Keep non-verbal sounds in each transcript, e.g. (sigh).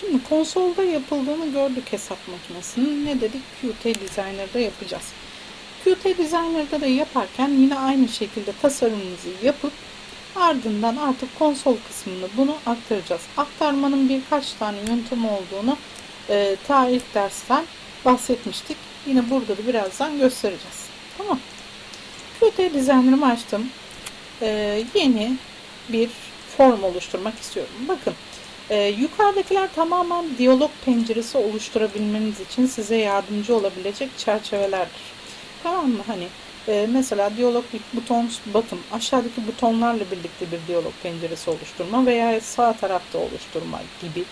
Şimdi konsolda yapıldığını gördük hesap makinesinin. Ne dedik? Qt Designer'da yapacağız. Qt Designer'da da yaparken yine aynı şekilde tasarımımızı yapıp ardından artık konsol kısmını bunu aktaracağız. Aktarmanın birkaç tane yöntemi olduğunu e, ta ilk dersten bahsetmiştik. Yine burada da birazdan göstereceğiz. Tamam. Qt Designer'ımı açtım. E, yeni bir form oluşturmak istiyorum. Bakın e, yukarıdakiler tamamen diyalog penceresi oluşturabilmeniz için size yardımcı olabilecek çerçevelerdir. Tamam mı? Hani e, mesela diyalog buton bottom aşağıdaki butonlarla birlikte bir diyalog penceresi oluşturma veya sağ tarafta oluşturma gibi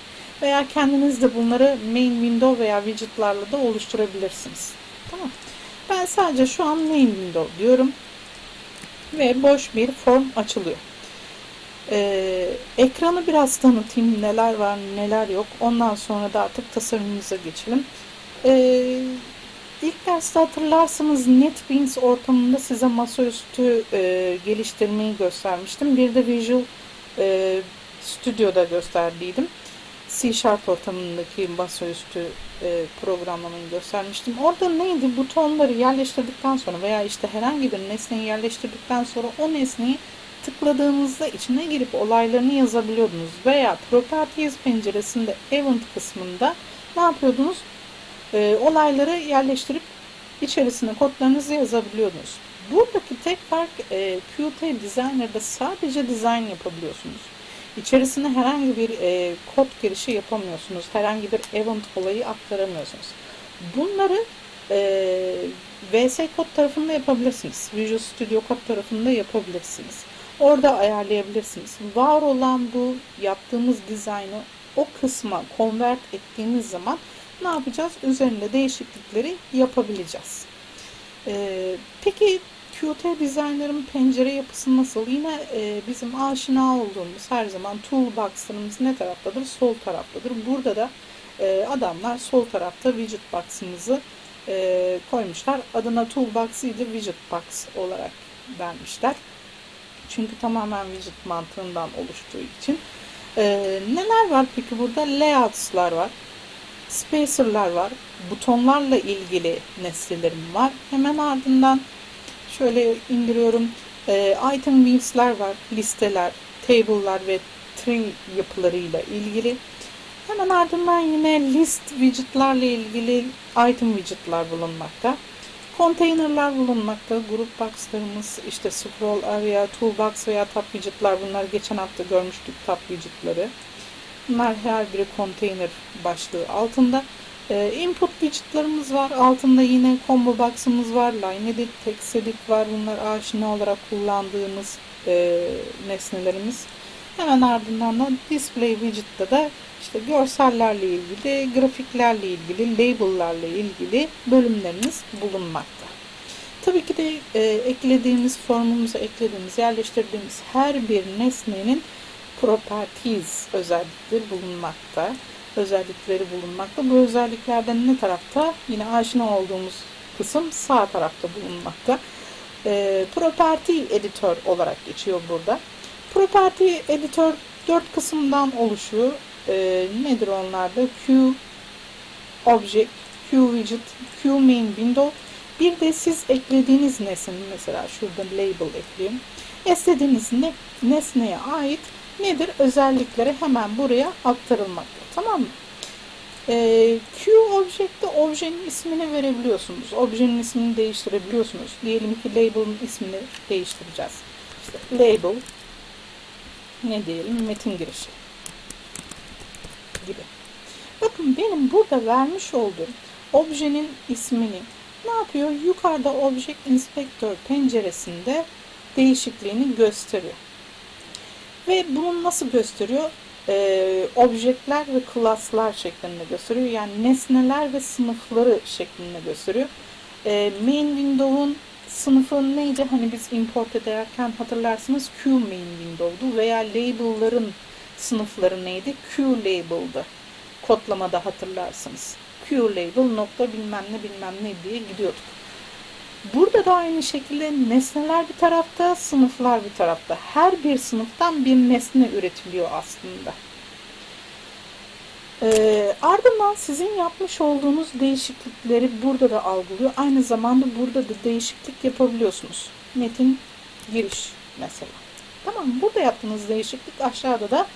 veya kendiniz de bunları main window veya widgetlarla da oluşturabilirsiniz. Tamam. Ben sadece şu an main window diyorum ve boş bir form açılıyor. Ee, ekranı biraz tanıtayım neler var neler yok ondan sonra da artık tasarımımıza geçelim. Ee, ilk derste hatırlarsanız NetBeans ortamında size masaüstü e, geliştirmeyi göstermiştim. Bir de Visual e, Studio'da gösterdiydim. C Sharp ortamındaki masaüstü e, programlamayı göstermiştim. Orada neydi? Butonları yerleştirdikten sonra veya işte herhangi bir nesneyi yerleştirdikten sonra o nesneyi tıkladığınızda içine girip olaylarını yazabiliyordunuz. Veya Properties penceresinde Event kısmında ne yapıyordunuz? E, olayları yerleştirip içerisine kodlarınızı yazabiliyordunuz. Buradaki tek fark e, Qt Designer'da sadece design yapabiliyorsunuz. İçerisine herhangi bir e, kod girişi yapamıyorsunuz. Herhangi bir event olayı aktaramıyorsunuz. Bunları e, VS Code tarafında yapabilirsiniz. Visual Studio Code tarafında yapabilirsiniz. Orada ayarlayabilirsiniz. Var olan bu yaptığımız dizaynı o kısma convert ettiğimiz zaman ne yapacağız? Üzerinde değişiklikleri yapabileceğiz. Ee, peki Qt Designer'ın pencere yapısı nasıl? Yine e, bizim aşina olduğumuz her zaman toolbox'larımız ne taraftadır? Sol taraftadır. Burada da e, adamlar sol tarafta widget box'ımızı e, koymuşlar. Adına toolbox değil de widget box olarak vermişler. Çünkü tamamen widget mantığından oluştuğu için. E, neler var peki burada? Layouts'lar var. Spacer'lar var. Butonlarla ilgili nesnelerim var. Hemen ardından şöyle indiriyorum. E, item views'lar var. Listeler, table'lar ve tree yapılarıyla ilgili. Hemen ardından yine list widget'larla ilgili item widget'lar bulunmakta. Container'lar bulunmakta. Grup box'larımız, işte scroll area, toolbox veya tab widget'lar bunlar geçen hafta görmüştük tab widget'ları. Bunlar her biri container başlığı altında. Ee, input widget'larımız var. Altında yine combo box'ımız var. Line edit, text edit var. Bunlar aşina olarak kullandığımız e, nesnelerimiz. Hemen ardından da display widget'ta da işte görsellerle ilgili, grafiklerle ilgili, label'larla ilgili bölümlerimiz bulunmakta. Tabii ki de e, eklediğimiz, formumuza eklediğimiz, yerleştirdiğimiz her bir nesnenin properties özellikleri bulunmakta. Özellikleri bulunmakta. Bu özelliklerden ne tarafta? Yine aşina olduğumuz kısım sağ tarafta bulunmakta. E, property editor olarak geçiyor burada. Property editor dört kısımdan oluşuyor. E, nedir onlar da? Q object, Q widget, Q main window. Bir de siz eklediğiniz nesnenin mesela şurada label ekleyeyim. İstediğiniz ne, nesneye ait nedir? Özellikleri hemen buraya aktarılmakta. Tamam mı? Ee, Q objekte objenin ismini verebiliyorsunuz. Objenin ismini değiştirebiliyorsunuz. Diyelim ki label'ın ismini değiştireceğiz. İşte label ne diyelim metin girişi. Bakın benim burada vermiş olduğum objenin ismini ne yapıyor? Yukarıda Object Inspector penceresinde değişikliğini gösteriyor. Ve bunu nasıl gösteriyor? Ee, objektler ve klaslar şeklinde gösteriyor. Yani nesneler ve sınıfları şeklinde gösteriyor. Ee, main window'un sınıfı neydi? Hani biz import ederken hatırlarsınız Q main window'du veya label'ların sınıfları neydi? Q label'dı. Kodlamada hatırlarsınız. Q label nokta bilmem ne bilmem ne diye gidiyorduk. Burada da aynı şekilde nesneler bir tarafta, sınıflar bir tarafta. Her bir sınıftan bir nesne üretiliyor aslında. Ee, ardından sizin yapmış olduğunuz değişiklikleri burada da algılıyor. Aynı zamanda burada da değişiklik yapabiliyorsunuz. Metin giriş mesela. Tamam? Burada yaptığınız değişiklik aşağıda da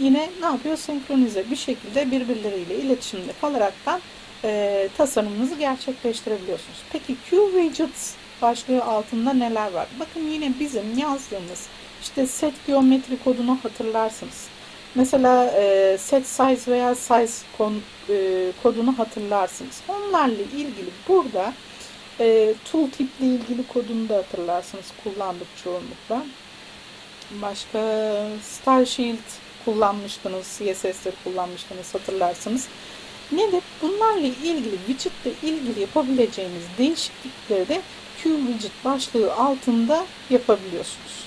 yine ne yapıyor? Senkronize bir şekilde birbirleriyle iletişimde kalaraktan e, tasarımınızı gerçekleştirebiliyorsunuz. Peki Q Widgets başlığı altında neler var? Bakın yine bizim yazdığımız işte set geometri kodunu hatırlarsınız. Mesela e, set size veya size kon, e, kodunu hatırlarsınız. Onlarla ilgili burada e, tooltip ile ilgili kodunu da hatırlarsınız. Kullandık çoğunlukla. Başka Style Shield kullanmıştınız. CSS'leri kullanmıştınız hatırlarsınız. Nedir? Bunlarla ilgili widget ile ilgili yapabileceğiniz değişiklikleri de Q widget başlığı altında yapabiliyorsunuz.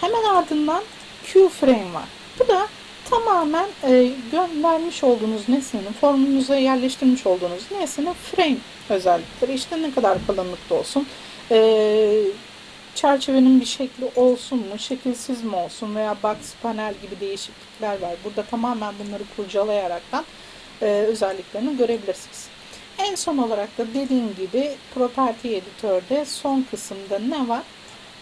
Hemen ardından Q frame var. Bu da tamamen e, göndermiş olduğunuz nesnenin, formunuza yerleştirmiş olduğunuz nesnenin frame özellikleri. İşte ne kadar kalınlıkta olsun, e, çerçevenin bir şekli olsun mu, şekilsiz mi olsun veya box panel gibi değişiklikler var. Burada tamamen bunları kurcalayaraktan e, özelliklerini görebilirsiniz. En son olarak da dediğim gibi Property Editör'de son kısımda ne var?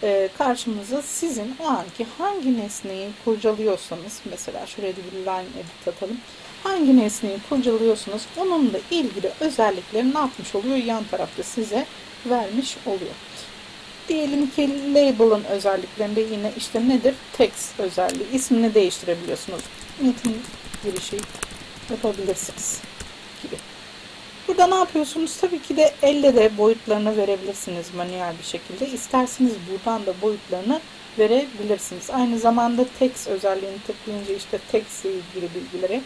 Ee, karşımıza sizin o anki hangi nesneyi kurcalıyorsanız mesela şuraya bir line edit atalım. Hangi nesneyi kurcalıyorsanız onunla ilgili özellikleri ne yapmış oluyor? Yan tarafta size vermiş oluyor. Diyelim ki label'ın özelliklerinde yine işte nedir? Text özelliği. ismini değiştirebiliyorsunuz. Metin girişi yapabilirsiniz gibi. Burada ne yapıyorsunuz? Tabii ki de elle de boyutlarını verebilirsiniz manuel bir şekilde. İsterseniz buradan da boyutlarını verebilirsiniz. Aynı zamanda text özelliğini tıklayınca işte text ile ilgili bilgileri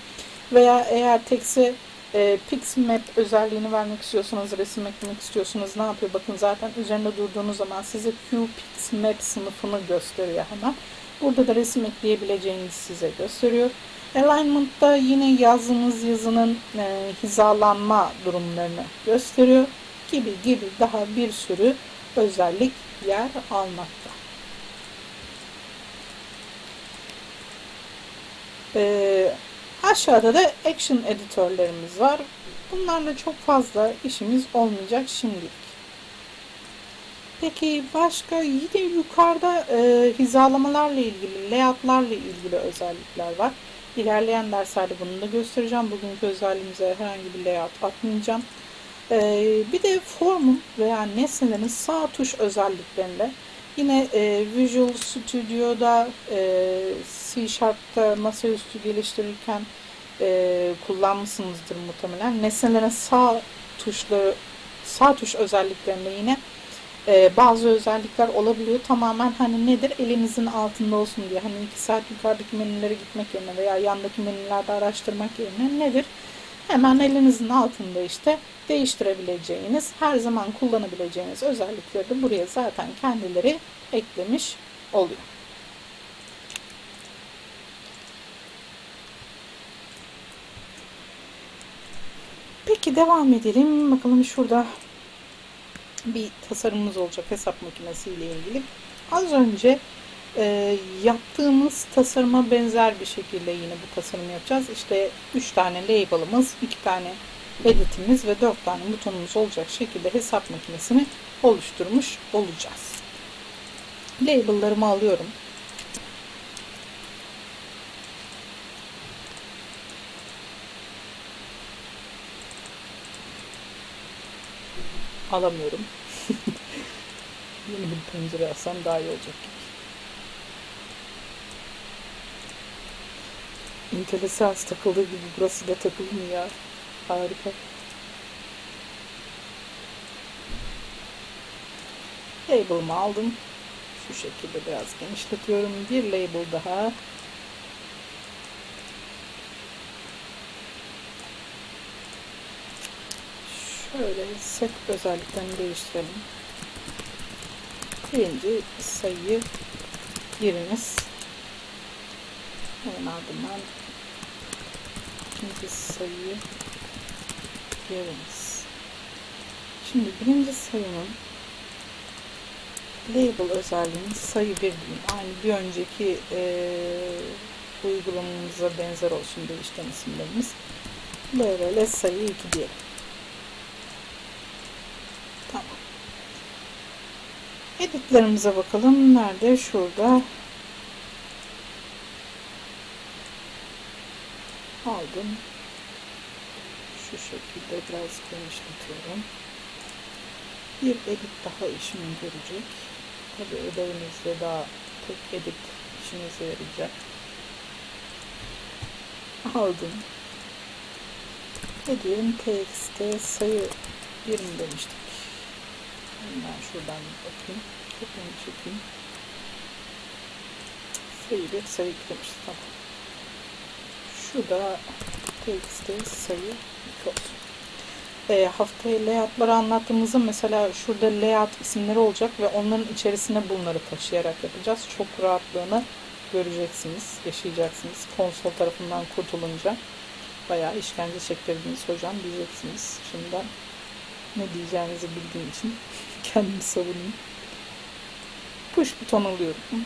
veya eğer text'e e, Pixmap özelliğini vermek istiyorsanız, resim eklemek istiyorsanız ne yapıyor? Bakın zaten üzerinde durduğunuz zaman size QPixMap sınıfını gösteriyor hemen. Burada da resim ekleyebileceğinizi size gösteriyor. Alignment'ta yine yazdığınız yazının e, hizalanma durumlarını gösteriyor gibi gibi daha bir sürü özellik yer almakta. Ee, aşağıda da action editörlerimiz var. Bunlarla çok fazla işimiz olmayacak şimdilik. Peki başka yine yukarıda e, hizalamalarla ilgili, layoutlarla ilgili özellikler var. İlerleyen derslerde bunu da göstereceğim. Bugünkü özelliğimize herhangi bir layout atmayacağım. Ee, bir de formun veya nesnelerin sağ tuş özelliklerinde yine e, Visual Studio'da e, C Sharp'ta masaüstü geliştirirken e, kullanmışsınızdır muhtemelen. Nesnelerin sağ tuşları sağ tuş özelliklerinde yine e, bazı özellikler olabiliyor. Tamamen hani nedir? Elinizin altında olsun diye. Hani iki saat yukarıdaki menülere gitmek yerine veya yandaki menülerde araştırmak yerine nedir? Hemen elinizin altında işte değiştirebileceğiniz, her zaman kullanabileceğiniz özellikleri de buraya zaten kendileri eklemiş oluyor. Peki devam edelim. Bakalım şurada bir tasarımımız olacak hesap makinesi ile ilgili. Az önce e, yaptığımız tasarıma benzer bir şekilde yine bu tasarımı yapacağız. İşte 3 tane label'ımız, 2 tane editimiz ve 4 tane butonumuz olacak şekilde hesap makinesini oluşturmuş olacağız. Label'larımı alıyorum. Alamıyorum. (laughs) Yeni bir pencere alsam daha iyi olacak gibi. IntelliSense takıldığı gibi burası da takıldı mı ya? Harika. Label'ımı aldım. Şu şekilde biraz genişletiyorum. Bir label daha. Şöyle set özelliklerini değiştirelim. Birinci sayıyı giriniz. Hemen ardından ikinci sayıyı giriniz. Şimdi birinci sayının label özelliğini sayı bir. Aynı bir önceki e, uygulamamıza benzer olsun değişken isimlerimiz. Böyle sayı 2 diyelim. Tamam. Editlerimize bakalım. Nerede? Şurada. Aldım. Şu şekilde biraz genişletiyorum. Bir edit daha işimi görecek. Tabi ödevinizde daha tek edit işinize yarayacak. Aldım. Ne diyelim txt sayı 20 demiştik. Hemen şuradan bakayım. Kopyamı çekeyim. Sayı 1 sayı 2 demiştik. Tamam. Şu da txt sayı 2 olsun. E, haftaya layoutları anlattığımızda mesela şurada layout isimleri olacak ve onların içerisine bunları taşıyarak yapacağız. Çok rahatlığını göreceksiniz, yaşayacaksınız. Konsol tarafından kurtulunca bayağı işkence çektirdiniz hocam diyeceksiniz. Şimdiden ne diyeceğinizi bildiğim için (laughs) kendimi savunayım. Push buton alıyorum.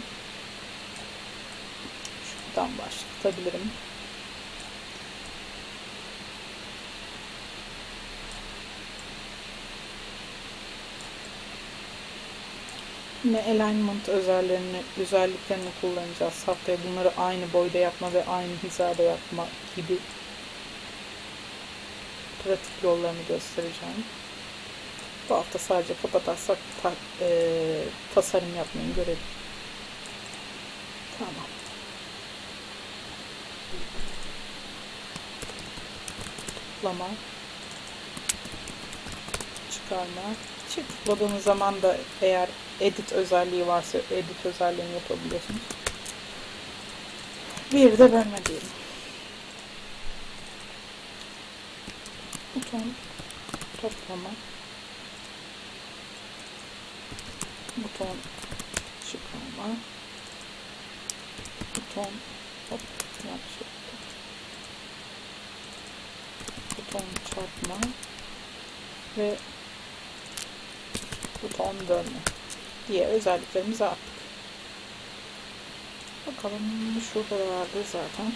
Şuradan başlatabilirim. Yine alignment özelliklerini, özelliklerini kullanacağız. Haftaya bunları aynı boyda yapma ve aynı hizada yapma gibi pratik yollarını göstereceğim. Bu hafta sadece kapatarsak ta, e, tasarım yapmayı görelim. Tamam. Toplama. Çıkarma. Çift tıkladığınız zaman da eğer edit özelliği varsa edit özelliğini yapabiliyorsunuz. Bir de bölme diyelim. Buton toplama. Buton çıkarma. Buton hop yanlış buton çarpma. Ve buton dönme diye özelliklerimizi attık. Bakalım şurada da vardı zaten.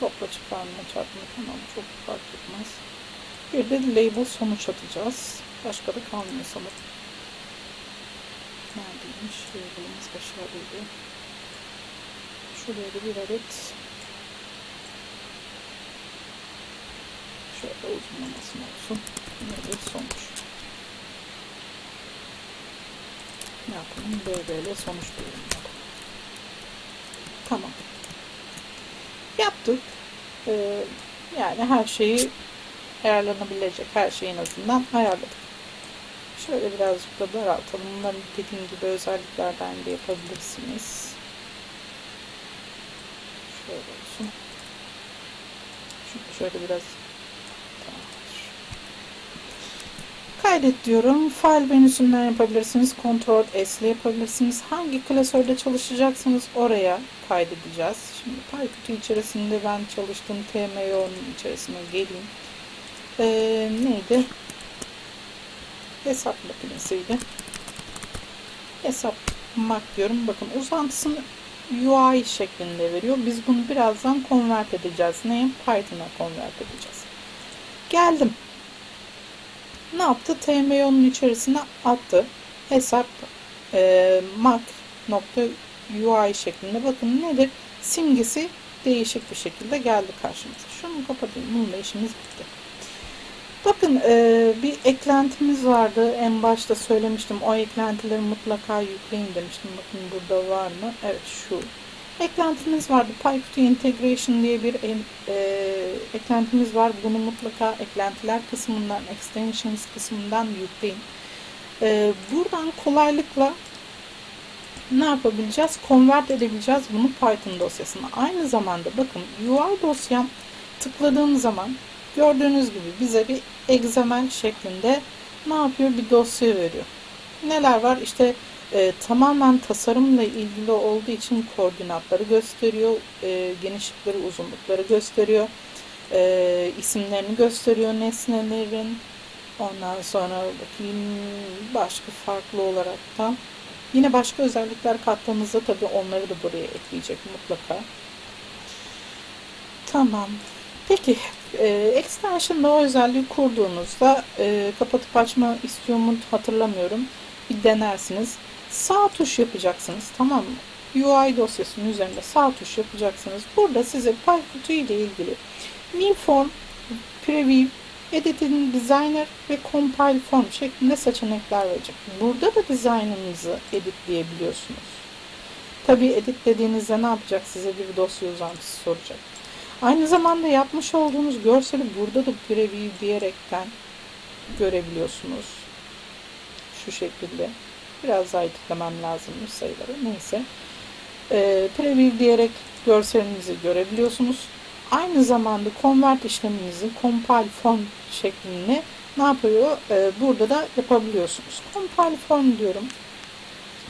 Topla çıkarma çarpma tamam çok fark etmez. Bir de label sonuç atacağız. Başka da kalmıyor sanırım. Neredeymiş? Label'ımız aşağıdaydı. Şuraya da bir adet şöyle uzunlamasın olsun. Label sonuç. Ne yapalım? BBL sonuç diyelim. Tamam. Yaptık. Ee, yani her şeyi ayarlanabilecek her şeyin azından ayarladık. Şöyle birazcık da daraltalım. Bunların dediğim gibi özelliklerden de yapabilirsiniz. Şöyle olsun. Şöyle biraz Kaydet diyorum. File menüsünden yapabilirsiniz. Ctrl S ile yapabilirsiniz. Hangi klasörde çalışacaksınız oraya kaydedeceğiz. Şimdi PyQt içerisinde ben çalıştığım TMO'nun içerisine geleyim. Ee, neydi? Hesap makinesiydi. Hesapmak diyorum. Bakın uzantısını UI şeklinde veriyor. Biz bunu birazdan convert edeceğiz. Neye? Python'a convert edeceğiz. Geldim. Ne yaptı? TMO'nun içerisine attı. Hesap e, mak.ui şeklinde. Bakın nedir? Simgesi değişik bir şekilde geldi karşımıza. Şunu kapatayım. Bununla işimiz bitti. Bakın e, bir eklentimiz vardı. En başta söylemiştim. O eklentileri mutlaka yükleyin demiştim. Bakın burada var mı? Evet şu. Eklentimiz vardı. PyQt Integration diye bir e, eklentimiz var. Bunu mutlaka eklentiler kısmından, extensions kısmından yükleyin. E, buradan kolaylıkla ne yapabileceğiz? Convert edebileceğiz bunu Python dosyasına. Aynı zamanda bakın UI dosyam tıkladığım zaman Gördüğünüz gibi bize bir XML şeklinde ne yapıyor? Bir dosya veriyor. Neler var? İşte e, tamamen tasarımla ilgili olduğu için koordinatları gösteriyor. E, genişlikleri, uzunlukları gösteriyor. E, isimlerini gösteriyor nesnelerin. Ondan sonra bakayım başka farklı olarak da Yine başka özellikler kattığımızda tabii onları da buraya ekleyecek mutlaka. Tamam. Peki e, extension'da o özelliği kurduğunuzda e, kapatıp açma istiyor mu hatırlamıyorum. Bir denersiniz. Sağ tuş yapacaksınız tamam mı? UI dosyasının üzerinde sağ tuş yapacaksınız. Burada size PyQt ile ilgili New Form, Preview, Editing Designer ve Compile Form şeklinde seçenekler verecek. Burada da dizaynınızı editleyebiliyorsunuz. Tabii editlediğinizde ne yapacak? Size bir dosya uzantısı soracak. Aynı zamanda yapmış olduğunuz görseli burada da preview diyerekten görebiliyorsunuz. Şu şekilde. Biraz daha editlemem lazımmış sayıları. Neyse. Ee, preview diyerek görselinizi görebiliyorsunuz. Aynı zamanda convert işleminizi compile form şeklinde ne yapıyor? Ee, burada da yapabiliyorsunuz. Compile form diyorum.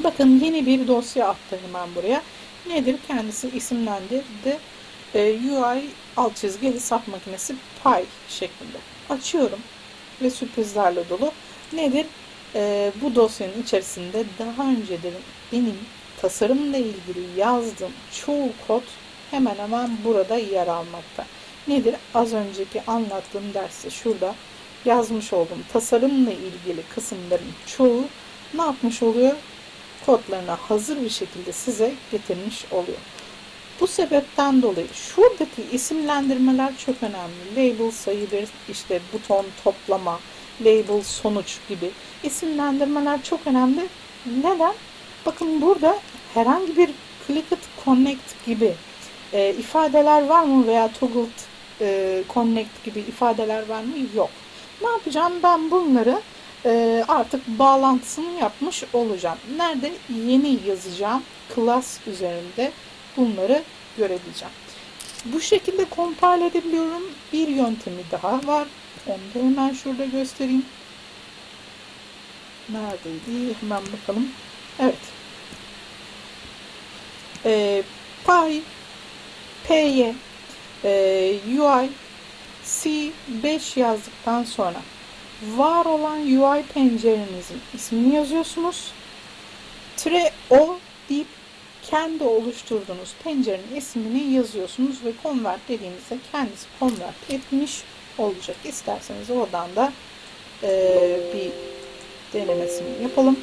Bakın yeni bir dosya attı hemen buraya. Nedir? Kendisi isimlendirdi. Ee, UI alt çizgi hesap makinesi Py şeklinde. Açıyorum ve sürprizlerle dolu. Nedir? Ee, bu dosyanın içerisinde daha öncedir benim tasarımla ilgili yazdığım çoğu kod hemen hemen burada yer almakta. Nedir? Az önceki anlattığım derste şurada yazmış olduğum tasarımla ilgili kısımların çoğu ne yapmış oluyor? Kodlarına hazır bir şekilde size getirmiş oluyor. Bu sebepten dolayı şuradaki isimlendirmeler çok önemli. Label sayıdır, işte buton toplama, label sonuç gibi isimlendirmeler çok önemli. Neden? Bakın burada herhangi bir clicked connect gibi e, ifadeler var mı veya toggled e, connect gibi ifadeler var mı? Yok. Ne yapacağım? Ben bunları e, artık bağlantısını yapmış olacağım. Nerede? Yeni yazacağım class üzerinde bunları görebileceğim. Bu şekilde compile edebiliyorum. Bir yöntemi daha var. Onu da hemen şurada göstereyim. Neredeydi? Hemen bakalım. Evet. Ee, Py, Py, e, UI, C5 yazdıktan sonra var olan UI pencerenizin ismini yazıyorsunuz. Tire O deyip kendi oluşturduğunuz pencerenin ismini yazıyorsunuz ve convert dediğinizde kendisi convert etmiş olacak. İsterseniz oradan da e, bir denemesini yapalım.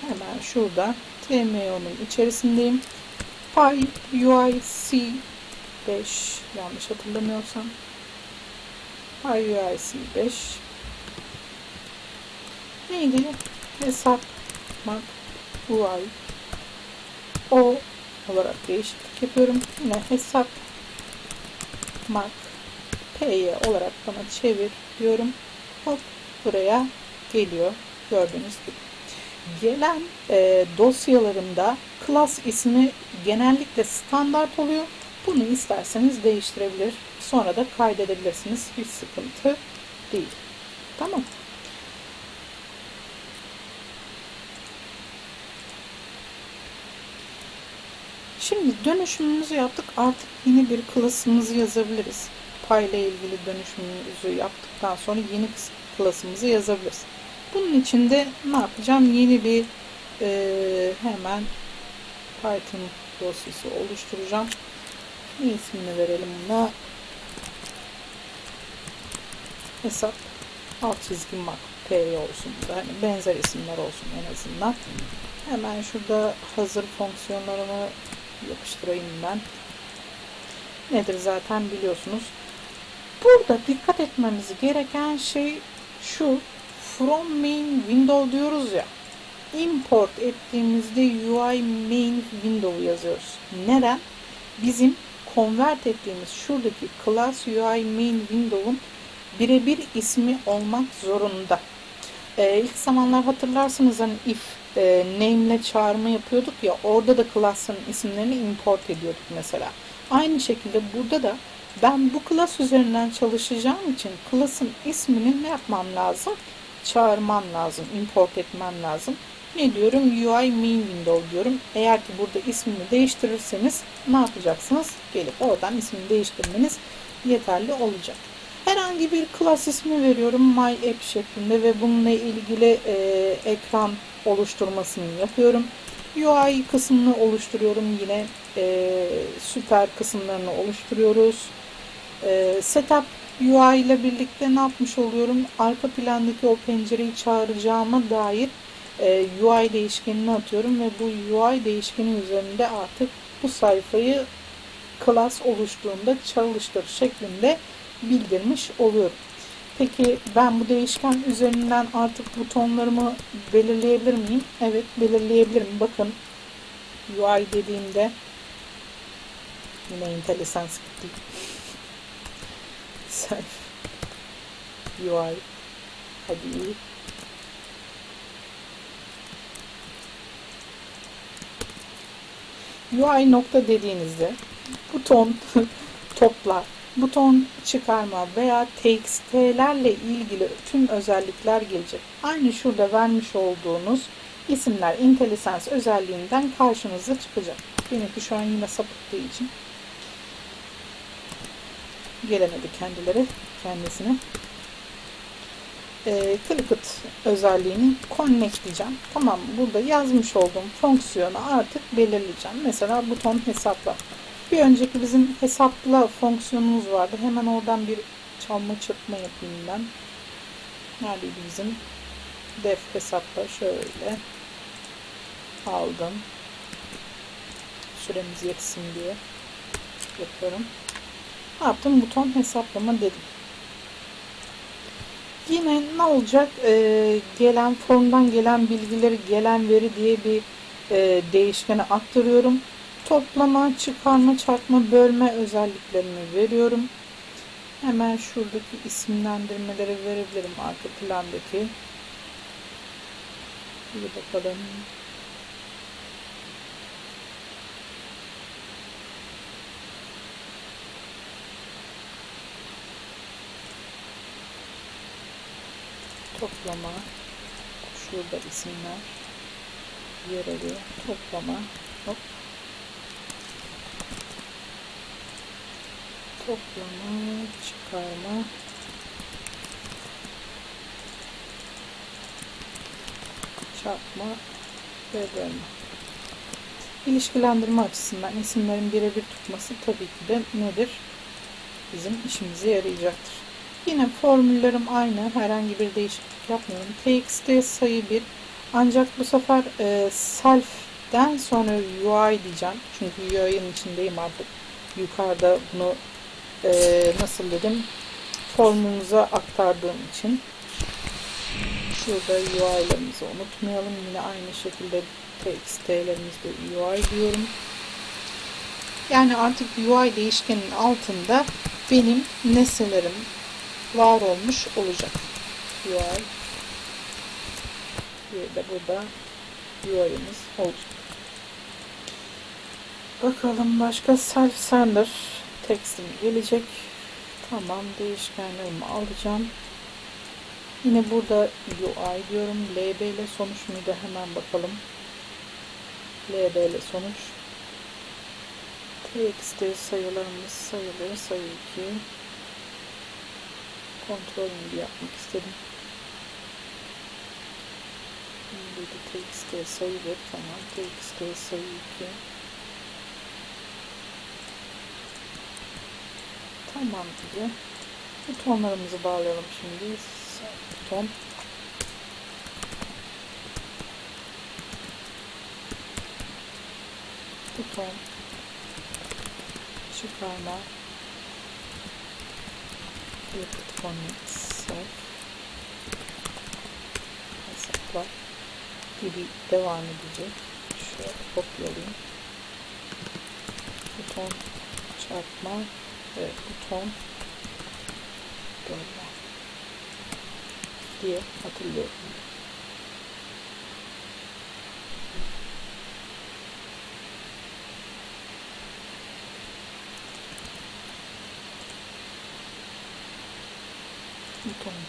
Hemen şurada TMO'nun içerisindeyim. Py UIC 5 yanlış hatırlamıyorsam Py UIC 5 neydi? Hesapmak UI O olarak değişiklik yapıyorum. Yine hesap mak P'ye olarak bana çevir diyorum. Hop buraya geliyor. Gördüğünüz gibi. Gelen e, dosyalarımda class ismi genellikle standart oluyor. Bunu isterseniz değiştirebilir. Sonra da kaydedebilirsiniz. Hiç sıkıntı değil. Tamam. Şimdi dönüşümümüzü yaptık. Artık yeni bir klasımızı yazabiliriz. Pay ile ilgili dönüşümümüzü yaptıktan sonra yeni klasımızı yazabiliriz. Bunun için de ne yapacağım? Yeni bir e, hemen Python dosyası oluşturacağım. Ne ismini verelim buna? Hesap alt çizgi mak p olsun. Yani benzer isimler olsun en azından. Hemen şurada hazır fonksiyonlarımı yapıştırayım ben. Nedir zaten biliyorsunuz. Burada dikkat etmemiz gereken şey şu. From main window diyoruz ya. Import ettiğimizde UI main window yazıyoruz. Neden? Bizim convert ettiğimiz şuradaki class UI main window'un birebir ismi olmak zorunda. Ee, ilk zamanlar hatırlarsınız hani if e, name ile çağırma yapıyorduk ya orada da class'ın isimlerini import ediyorduk mesela. Aynı şekilde burada da ben bu class üzerinden çalışacağım için class'ın ismini ne yapmam lazım? Çağırmam lazım, import etmem lazım. Ne diyorum? UI main window diyorum. Eğer ki burada ismini değiştirirseniz ne yapacaksınız? Gelip oradan ismini değiştirmeniz yeterli olacak. Herhangi bir klas ismi veriyorum My App şeklinde ve bununla ilgili e, ekran oluşturmasını yapıyorum. UI kısmını oluşturuyorum yine e, süper kısımlarını oluşturuyoruz. E, setup UI ile birlikte ne yapmış oluyorum? Arka plandaki o pencereyi çağıracağıma dair e, UI değişkenini atıyorum ve bu UI değişkeni üzerinde artık bu sayfayı class oluştuğunda çalıştır şeklinde bildirmiş oluyorum. Peki ben bu değişken üzerinden artık butonlarımı belirleyebilir miyim? Evet belirleyebilirim. Bakın UI dediğimde yine IntelliSense gitti. Self UI hadi iyi. UI nokta dediğinizde buton (laughs) topla, buton çıkarma veya TXT'lerle ilgili tüm özellikler gelecek. Aynı şurada vermiş olduğunuz isimler IntelliSense özelliğinden karşınıza çıkacak. Benimki şu an yine sapıttığı için gelemedi kendileri kendisine. E, Clickit özelliğini connect diyeceğim. Tamam burada yazmış olduğum fonksiyonu artık belirleyeceğim. Mesela buton hesapla. Bir önceki bizim hesapla fonksiyonumuz vardı. Hemen oradan bir çalma çırpma yapayım ben. Neredeydi bizim? Def hesapla şöyle aldım. Süremiz yetsin diye yapıyorum. Ne yaptım? Buton hesaplama dedim. Yine ne olacak? Ee, gelen formdan gelen bilgileri gelen veri diye bir e, değişkene aktarıyorum. Toplama, çıkarma, çarpma, bölme özelliklerini veriyorum. Hemen şuradaki isimlendirmeleri verebilirim arka plandaki. Bir bakalım. Toplama. Şurada isimler. Yer alıyor toplama. Hop. Toplama çıkarma. Çarpma ve bölme. İlişkilendirme açısından isimlerin birebir tutması tabii ki de nedir? Bizim işimize yarayacaktır Yine formüllerim aynı. Herhangi bir değişiklik yapmıyorum. txt sayı 1. Ancak bu sefer e, self'den sonra UI diyeceğim. Çünkü UI'nin içindeyim artık. Yukarıda bunu e, nasıl dedim formumuza aktardığım için. Şurada UI'larımızı unutmayalım. Yine aynı şekilde txt'lerimizde UI diyorum. Yani artık UI değişkenin altında benim nesnelerim, var olmuş olacak. UI bir de burada UI'miz olacak. Bakalım başka self sender tekstim gelecek. Tamam değişkenlerimi alacağım. Yine burada UI diyorum. LB ile sonuç muydu? Hemen bakalım. LB ile sonuç. TXT sayılarımız sayıları sayı 2 kontrolünü yapmak istedim. Burada txt sayı 1 tamam. Txt sayı 2 tamam gibi butonlarımızı bağlayalım şimdi. Buton. Buton. Çıkarma Liquid Connect Self hesapla gibi devam edecek. Şöyle kopyalayayım. Buton çarpma ve buton bölme diye hatırlıyorum.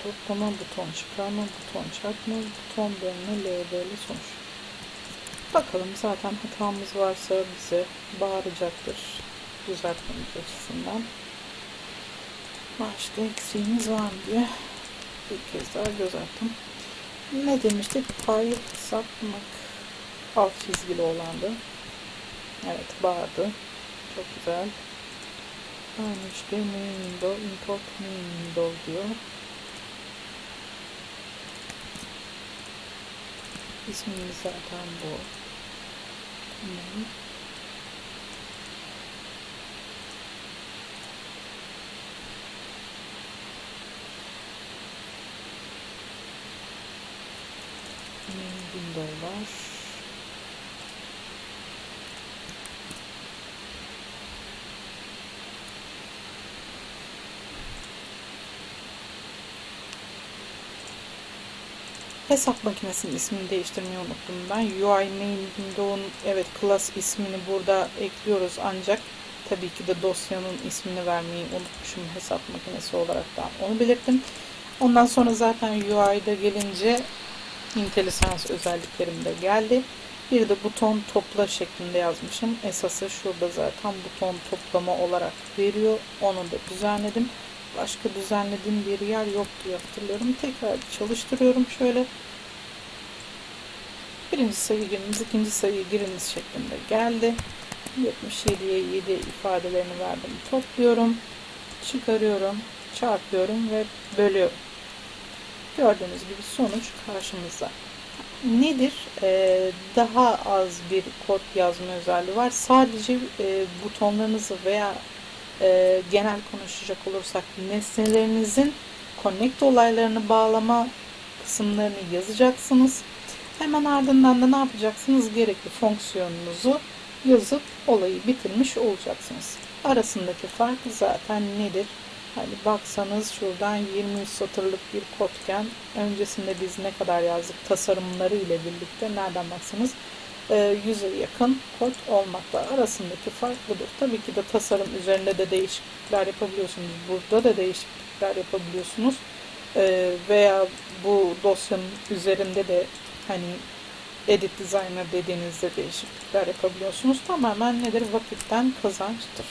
Toplama, buton çıkarma, buton çarpma, buton bölme, LB'li sonuç. Bakalım zaten hatamız varsa bize bağıracaktır düzeltmemiz açısından. Başka eksiğimiz var mı diye bir kez daha göz attım. Ne demiştik? File sapmak alt çizgili olandı. Evet vardı. Çok güzel. Aynı işte window, import window diyor. İsmimiz zaten bu. Tamam. Main window var. Hesap makinesinin ismini değiştirmeyi unuttum ben. UI main window'un evet class ismini burada ekliyoruz ancak tabii ki de dosyanın ismini vermeyi unutmuşum hesap makinesi olarak da onu belirttim. Ondan sonra zaten UI'da gelince IntelliSense özelliklerim de geldi. Bir de buton topla şeklinde yazmışım. Esası şurada zaten buton toplama olarak veriyor. Onu da düzenledim. Başka düzenlediğim bir yer yok diye hatırlıyorum. Tekrar çalıştırıyorum şöyle. Birinci sayı giriniz, ikinci sayı giriniz şeklinde geldi. 77'ye 7 ifadelerini verdim. Topluyorum, çıkarıyorum, çarpıyorum ve bölüyorum. Gördüğünüz gibi sonuç karşımızda. Nedir? Ee, daha az bir kod yazma özelliği var. Sadece e, butonlarınızı veya e, genel konuşacak olursak nesnelerinizin connect olaylarını bağlama kısımlarını yazacaksınız. Hemen ardından da ne yapacaksınız? Gerekli fonksiyonunuzu yazıp olayı bitirmiş olacaksınız. Arasındaki fark zaten nedir? Hani baksanız şuradan 23 satırlık bir kodken öncesinde biz ne kadar yazdık tasarımları ile birlikte nereden baksanız yüze yakın kod olmakla arasındaki fark budur. Tabii ki de tasarım üzerinde de değişiklikler yapabiliyorsunuz. Burada da değişiklikler yapabiliyorsunuz. E, veya bu dosyanın üzerinde de hani Edit Designer dediğinizde değişiklikler yapabiliyorsunuz. Tamamen nedir? Vakitten kazançtır.